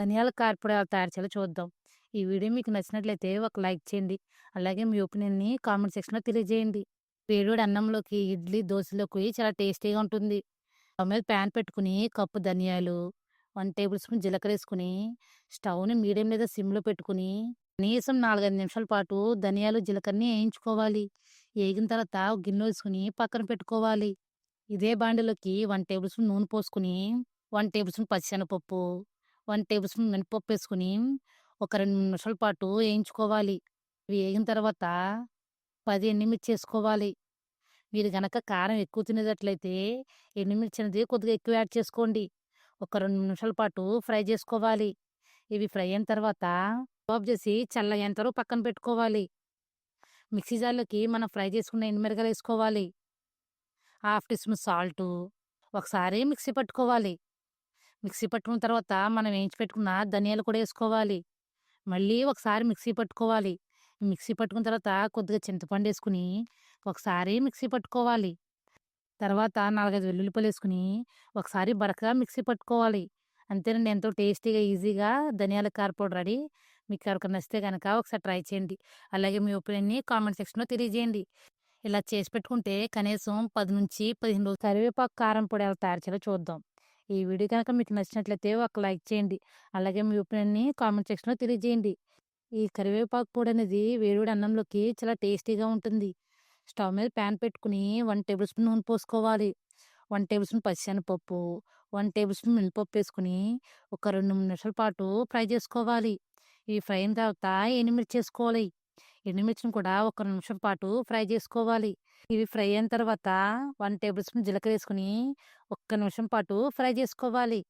ధనియాల కారపొడి తయారు చేయాలో చూద్దాం. ఈ వీడియో మీకు నచ్చినట్లయితే ఒక లైక్ చేయండి. అలాగే మీ ఒపీనియన్‌ని కామెంట్ సెక్షన్‌లో తెలియజేయండి. వేడివేడి అన్నంలోకి, ఇడ్లీ, దోశలోకి చాలా టేస్టీగా ఉంటుంది. మీద ప్యాన్ పెట్టుకుని కప్పు ధనియాలు, వన్ టేబుల్ స్పూన్ జీలకర్ర వేసుకుని స్టవ్‌ని మీడియం లేదా సిమ్‌లో పెట్టుకుని కనీసం 4, 5 నిమిషాల పాటు ధనియాలు, జీలకర్రని వేయించుకోవాలి వేగిన తర్వాత గిన్నె వేసుకుని పక్కన పెట్టుకోవాలి. ఇదే బాండలోకి వన్ టేబుల్ స్పూన్ నూనె పోసుకుని వన్ టేబుల్ స్పూన్ పచ్చిశనగపప్పు, వన్ టేబుల్ స్పూన్ మినపప్పు వేసుకుని ఒక 2, 3 నిమిషాల పాటు వేయించుకోవాలి ఇవి తర్వాత పది ఎండుమిర్చి వేసుకోవాలి మీరు గనక కారం ఎక్కువ తినేటట్లయితే ఎండుమిర్చి అనేది కొద్దిగా ఎక్కువ యాడ్ చేసుకోండి. ఒక రెండు నిమిషాల పాటు ఫ్రై చేసుకోవాలి. ఇవి ఫ్రై అయిన తర్వాత స్టవ్ ఆఫ్ చేసి చల్ల వరకు పక్కన పెట్టుకోవాలి. మిక్సీ జార్‌లోకి మనం ఫ్రై చేసుకున్న ఎండుమిరపకాయలు వేసుకోవాలి హాఫ్ టీ స్పూన్ సాల్టు. ఒకసారి మిక్సీ పట్టుకోవాలి. మిక్సీ పట్టుకున్న తర్వాత మనం వేయించి పెట్టుకున్న ధనియాలు కూడా వేసుకోవాలి మళ్ళీ ఒకసారి మిక్సీ పట్టుకోవాలి. మిక్సీ పట్టుకున్న తర్వాత కొద్దిగా చింతపండు వేసుకుని ఒకసారి మిక్సీ పట్టుకోవాలి. తర్వాత 4, 5 వెల్లుల్లిపాయలు ఒకసారి బరకగా మిక్సీ పట్టుకోవాలి. అంతేనండి ఎంతో టేస్టీగా, ఈజీగా ధనియాల కారపొడి రెడీ. మీకు ఎవరికి నచ్చితే గనక ఒకసారి ట్రై చేయండి. అలాగే మీ ఒపీనియన్‌ని కామెంట్ సెక్షన్‌లో తెలియజేయండి. ఇలా చేసి పెట్టుకుంటే కనీసం 10-15 రోజులు కరివేపాకు కారం పొడి ఎలా తయారు చేయాలో చూద్దాం. ఈ వీడియో గనక మీకు నచ్చినట్లయితే ఒక లైక్ చేయండి. అలాగే మీ ఒపీనియన్‌ని కామెంట్ సెక్షన్‌లో తెలియజేయండి. ఈ కరివేపాకు పొడి అనేది వేడివేడి అన్నంలోకి చాలా టేస్టీగా ఉంటుంది. స్టవ్ మీద ప్యాన్ పెట్టుకుని వన్ టేబుల్ స్పూన్ నూనె పోసుకోవాలి. వన్ టేబుల్ స్పూన్ పచ్చిశనగపప్పు, వన్ టేబుల్ స్పూన్ మినపప్పు వేసుకుని ఒక 2, 3 నిమిషాల పాటు ఫ్రై చేసుకోవాలి. ఇవి ఫ్రై అయిన తర్వాత ఎనిమిది చేసుకోవాలి ఎండుమిర్చిని కూడా ఒక నిమిషం పాటు ఫ్రై చేసుకోవాలి. ఇవి ఫ్రై అయిన తర్వాత వన్ టేబుల్ స్పూన్ జీలకర్ర వేసుకుని ఒక్క నిమిషం పాటు ఫ్రై చేసుకోవాలి.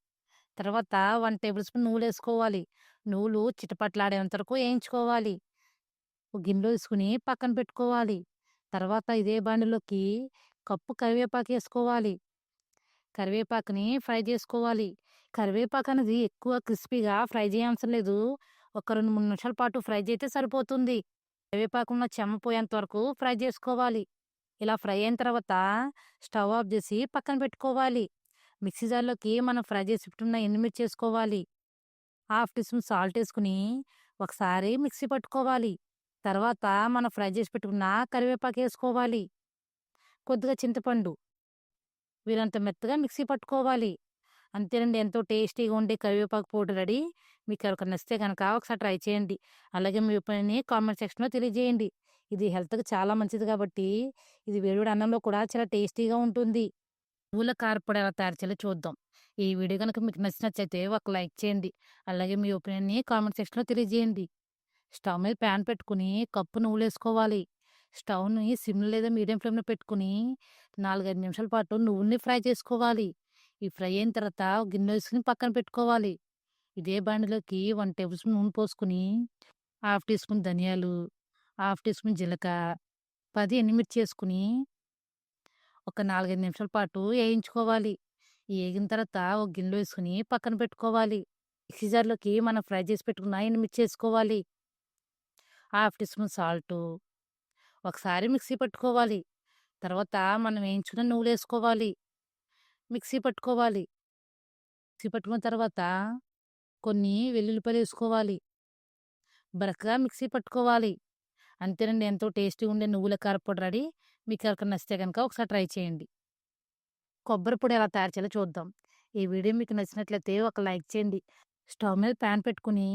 తర్వాత వన్ టేబుల్ స్పూన్ నువ్వులేసుకోవాలి. నువ్వులు చిటపట్లాడేంత వరకు వేయించుకోవాలి గిన్నెలో వేసుకుని పక్కన పెట్టుకోవాలి. తర్వాత ఇదే బండిలోకి కప్పు కరివేపాకు వేసుకోవాలి కరివేపాకుని ఫ్రై చేసుకోవాలి. కరివేపాకు అనేది ఎక్కువ క్రిస్పీగా ఫ్రై చేయాల్సిన లేదు. ఒక 2, 3 నిమిషాల పాటు ఫ్రై చేస్తే సరిపోతుంది. కరివేపాకు ఉన్న చెమ్మ పోయేంత వరకు ఫ్రై చేసుకోవాలి. ఇలా ఫ్రై అయిన తర్వాత స్టవ్ ఆఫ్ చేసి పక్కన పెట్టుకోవాలి. మిక్సీ జార్‌లోకి మనం ఫ్రై చేసి పెట్టుకున్న ఎండుమిర్చి వేసుకోవాలి హాఫ్ టీ స్పూన్ సాల్ట్ వేసుకుని ఒకసారి మిక్సీ పట్టుకోవాలి. తర్వాత మనం ఫ్రై చేసి పెట్టుకున్న కరివేపాకు వేసుకోవాలి కొద్దిగా చింతపండు. వీరంత మెత్తగా మిక్సీ పట్టుకోవాలి. అంతేనండి ఎంతో టేస్టీగా ఉండే కరివేపాకు పౌడర్ రెడీ. మీకు ఎవరికైనా నచ్చితే గనక ఒకసారి ట్రై చేయండి. అలాగే మీ పని కామెంట్ సెక్షన్‌లో తెలియజేయండి. ఇది హెల్త్‌కి చాలా మంచిది కాబట్టి ఇది వేడివేడి అన్నంలో కూడా చాలా టేస్టీగా ఉంటుంది. నువ్వుల కారపొడి ఎలా తయారు చేయాలో చూద్దాం. ఈ వీడియో కనుక మీకు నచ్చినట్లయితే ఒక లైక్ చేయండి. అలాగే మీ ఒపీనియన్‌ని కామెంట్ సెక్షన్‌లో తెలియజేయండి. స్టవ్ మీద ప్యాన్ పెట్టుకొని కప్పు నువ్వులు వేసుకోవాలి స్టవ్‌ని సిమ్ లేదా మీడియం ఫ్లేమ్‌లో పెట్టుకొని 4, 5 నిమిషాల పాటు నువ్వుల్ని ఫ్రై చేసుకోవాలి. ఈ ఫ్రై అయిన తర్వాత గిన్నె వేసుకుని పక్కన పెట్టుకోవాలి. ఇదే బాండిలోకి వన్ టేబుల్ స్పూన్ నూనె పోసుకొని, హాఫ్ టీ స్పూన్ ధనియాలు, హాఫ్ టీ స్పూన్ జీలకర్ర, 10 ఎండుమిర్చి వేసుకుని ఒక 4, 5 నిమిషాల పాటు వేయించుకోవాలి వేగిన తర్వాత ఒక గిన్నెలో వేసుకుని పక్కన పెట్టుకోవాలి. మిక్సీ జార్‌లోకి మనం ఫ్రై చేసి పెట్టుకున్న ఎండుమిర్చి వేసుకోవాలి హాఫ్ టీ స్పూన్ సాల్టు. ఒకసారి మిక్సీ పట్టుకోవాలి. తర్వాత మనం వేయించుకున్న నువ్వులేసుకోవాలి. మిక్సీ పట్టుకోవాలి. మిక్సీ పట్టుకున్న తర్వాత కొన్ని వెల్లుల్లిపాయలు వేసుకోవాలి బరకగా మిక్సీ పట్టుకోవాలి. అంతేనండి ఎంతో టేస్టీగా ఉండే నువ్వుల కారపొడి రెడీ. మీకు ఎవరికైనా నచ్చితే కనుక ఒకసారి ట్రై చేయండి. కొబ్బరి పొడి ఎలా తయారు చేయాలో చూద్దాం. ఈ వీడియో మీకు నచ్చినట్లయితే ఒక లైక్ చేయండి. స్టవ్ మీద ప్యాన్ పెట్టుకుని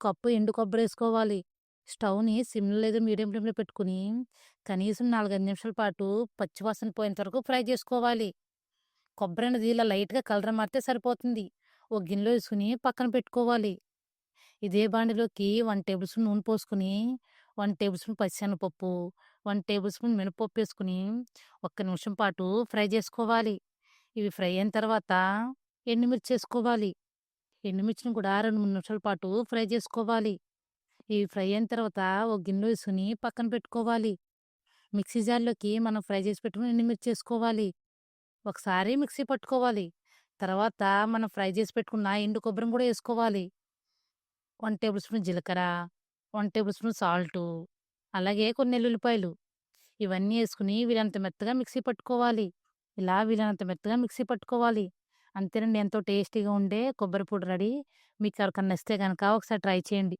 కప్పు ఎండు కొబ్బరి వేసుకోవాలి స్టవ్‌ని సిమ్‌లో లేదా మీడియం ఫ్లేమ్‌లో పెట్టుకొని కనీసం 4, 5 నిమిషాల పాటు పచ్చివాసన పోయేంత వరకు ఫ్రై చేసుకోవాలి. కొబ్బరి అనేది ఇలా లైట్‌గా కలర్ మారితే సరిపోతుంది. ఒక గిన్నెలో వేసుకుని పక్కన పెట్టుకోవాలి. ఇదే బాండిలోకి వన్ టేబుల్ స్పూన్ నూనె పోసుకొని, 1 టేబుల్ స్పూన్ పచ్చిశనగపప్పు, వన్ టేబుల్ స్పూన్ మినపప్పు వేసుకుని ఒక్క నిమిషం పాటు ఫ్రై చేసుకోవాలి. ఇవి ఫ్రై అయిన తర్వాత ఎండుమిర్చి వేసుకోవాలి ఎండుమిర్చిని కూడా 2, 3 నిమిషాల పాటు ఫ్రై చేసుకోవాలి. ఇవి ఫ్రై అయిన తర్వాత ఒక గిన్నెలో వేసుకుని పక్కన పెట్టుకోవాలి. మిక్సీ జార్‌లోకి మనం ఫ్రై చేసి పెట్టుకుని ఎండుమిర్చి వేసుకోవాలి ఒకసారి మిక్సీ పట్టుకోవాలి. తర్వాత మనం ఫ్రై చేసి పెట్టుకున్న ఎండు కొబ్బరిని కూడా వేసుకోవాలి వన్ టేబుల్ స్పూన్ జీలకర్ర, వన్ టేబుల్ స్పూన్ సాల్టు, అలాగే కొన్ని ఎల్లుల్లిపాయలు. ఇవన్నీ వేసుకుని వీలంత మెత్తగా మిక్సీ పట్టుకోవాలి. ఇలా వీలైనంత మెత్తగా మిక్సీ పట్టుకోవాలి. అంతేనండి ఎంతో టేస్టీగా ఉండే కొబ్బరి పొడి రెడీ. మీకు ఎవరికన్నా ఇస్తే కనుక ఒకసారి ట్రై చేయండి.